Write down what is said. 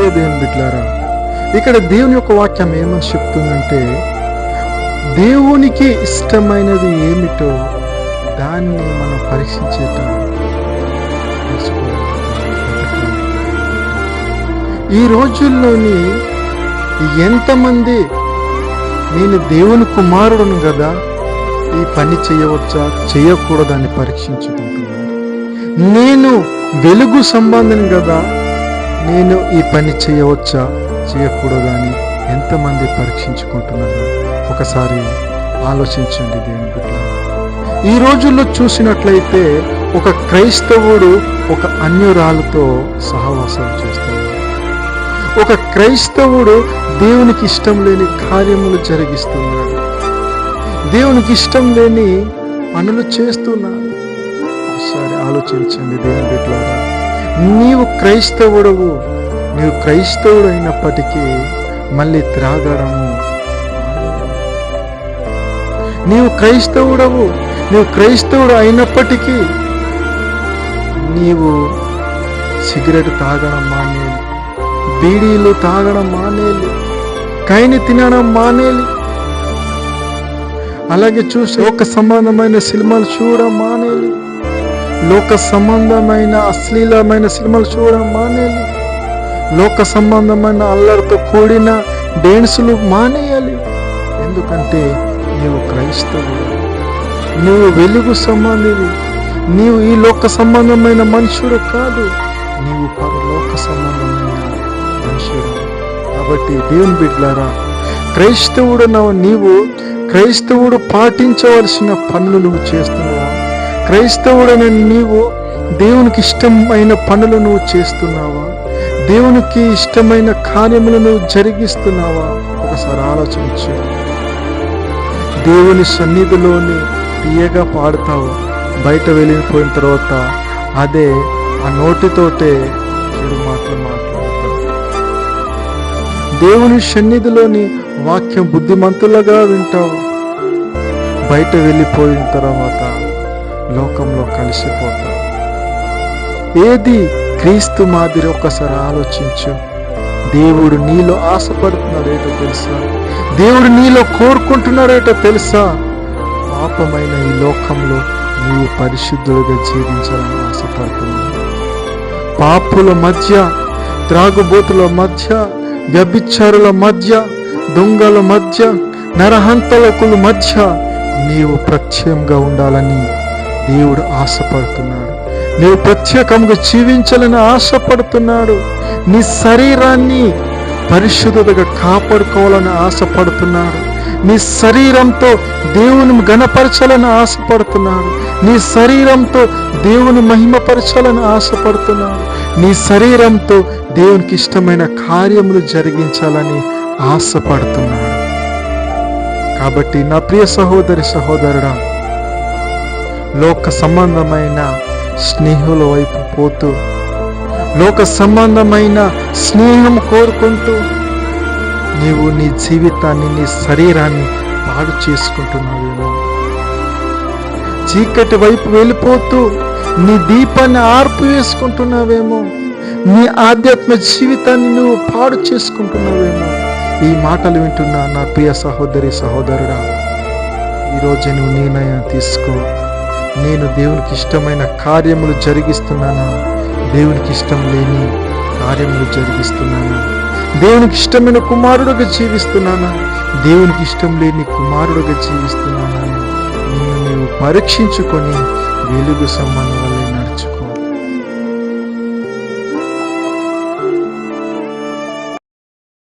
ప్రియ దేవుని బిడ్లారా ఇక్కడ దేవుని యొక్క వాక్యం ఏమని చెప్తుందంటే దేవునికి ఇష్టమైనది ఏమిటో దాన్ని మనం పరీక్షించేట ఈ రోజుల్లోని ఎంతమంది నేను దేవుని కుమారుడును కదా ఈ పని చేయవచ్చా చేయకూడదని పరీక్షించుకుంటున్నాను నేను వెలుగు సంబంధం కదా నేను ఈ పని చేయవచ్చా? చేయకూడదని ఎంతమంది పరీక్షించుకుంటున్నారు? ఒకసారి ఆలోచించండి దేవుని బిడ్డ. ఈ రోజుల్లో చూసినట్లయితే ఒక క్రైస్తవుడు ఒక అన్యురాలతో సహవాసాలు చేస్తాడు. ఒక క్రైస్తవుడు దేవునికి ఇష్టం లేని కార్యములు జరిగిస్తున్నాడు. దేవునికి ఇష్టం లేని పనులు చేస్తున్నాడు. ఒకసారి ఆలోచించండి దేవుని బిడ్డలారా. నీవు క్రైస్తవుడవు నీవు క్రైస్తవుడు అయినప్పటికీ మళ్ళీ త్రాగడము నీవు క్రైస్తవుడవు నీవు క్రైస్తవుడు అయినప్పటికీ నీవు సిగరెట్ తాగడం మానేలి బీడీలు తాగడం మానేలి కైని తినడం మానేలి. అలాగే చూసి ఒక సంబంధమైన సినిమాలు చూడడం మానేలి. లోక సంబంధమైన అశ్లీలమైన సినిమాలు చూడడం మానేయాలి. లోక సంబంధమైన అల్లరితో కూడిన డాన్సులు మానేయాలి. ఎందుకంటే నీవు క్రైస్తవుడు నీవు వెలుగు సంబంధివి. నీవు ఈ లోక సంబంధమైన మనుషుడు కాదు. నీవు పరలోక సంబంధమైన మనుషుడు. కాబట్టి దేవుని బిడ్లారా క్రైస్తవుడు నీవు క్రైస్తవుడు పాటించవలసిన పనులు నువ్వు చేస్తున్నావు. క్రైస్తవుడని నీవు దేవునికి ఇష్టమైన పనులు నువ్వు చేస్తున్నావా? దేవునికి ఇష్టమైన కార్యములు నువ్వు జరిగిస్తున్నావా? ఒకసారి ఆలోచించు దేవుని సన్నిధిలోని తీయగా పాడతావు. బయట వెళ్ళిపోయిన తర్వాత అదే ఆ నోటితోటే చెడు మాటలు మాట్లాడతావు దేవుని సన్నిధిలోని వాక్యం బుద్ధిమంతులుగా వింటావు. బయట వెళ్ళిపోయిన తర్వాత లోకంలో కలిసిపోతాం. ఏది క్రీస్తు మాదిరి ఒక్కసారి ఆలోచించు. దేవుడు నీలో ఆశపడుతున్నాడేటో తెలుసా? దేవుడు నీలో కోరుకుంటున్నాడేటో తెలుసా? పాపమైన ఈ లోకంలో నీవు పరిశుద్ధులుగా జీవించాలని ఆశపడుతున్నావు. పాపుల మధ్య త్రాగుబోతుల మధ్య వ్యభిచారుల మధ్య దొంగల మధ్య నరహంతలకుల మధ్య నీవు ప్రత్యయంగా ఉండాలని దేవుడు ఆశపడుతున్నాడు. నీవు ప్రత్యేకంగా జీవించాలని ఆశపడుతున్నాడు. నీ శరీరాన్ని పరిశుద్ధతగా కాపాడుకోవాలని ఆశపడుతున్నాడు. నీ శరీరంతో దేవుని గణపరచాలని ఆశపడుతున్నాడు. నీ శరీరంతో దేవుని మహిమపరచాలని ఆశపడుతున్నాడు. నీ శరీరంతో దేవునికి ఇష్టమైన కార్యములు జరిగించాలని ఆశపడుతున్నాడు. కాబట్టి నా ప్రియ సహోదరి సహోదరుడా లోక సంబంధమైన స్నేహుల వైపు పోతూ లోక సంబంధమైన స్నేహం కోరుకుంటూ నీవు నీ జీవితాన్ని నీ శరీరాన్ని పాడు చేసుకుంటున్నావేమో. చీకటి వైపు వెళ్ళిపోతూ నీ దీపాన్ని ఆర్పు వేసుకుంటున్నావేమో. నీ ఆధ్యాత్మ జీవితాన్ని నువ్వు పాడు చేసుకుంటున్నావేమో. ఈ మాటలు వింటున్నా నా ప్రియ సహోదరి సహోదరుడా ఈరోజు నువ్వు నిర్ణయం తీసుకో. నేను దేవునికి ఇష్టమైన కార్యములు జరిగిస్తున్నానా? దేవునికి ఇష్టం లేని కార్యములు జరిగిస్తున్నానా? దేవునికి ఇష్టమైన కుమారుడుగా జీవిస్తున్నానా? దేవునికి ఇష్టం లేని కుమారుడుగా జీవిస్తున్నానా? నిన్ను నీవు పరీక్షించుకొని వెలుగు సంబంధం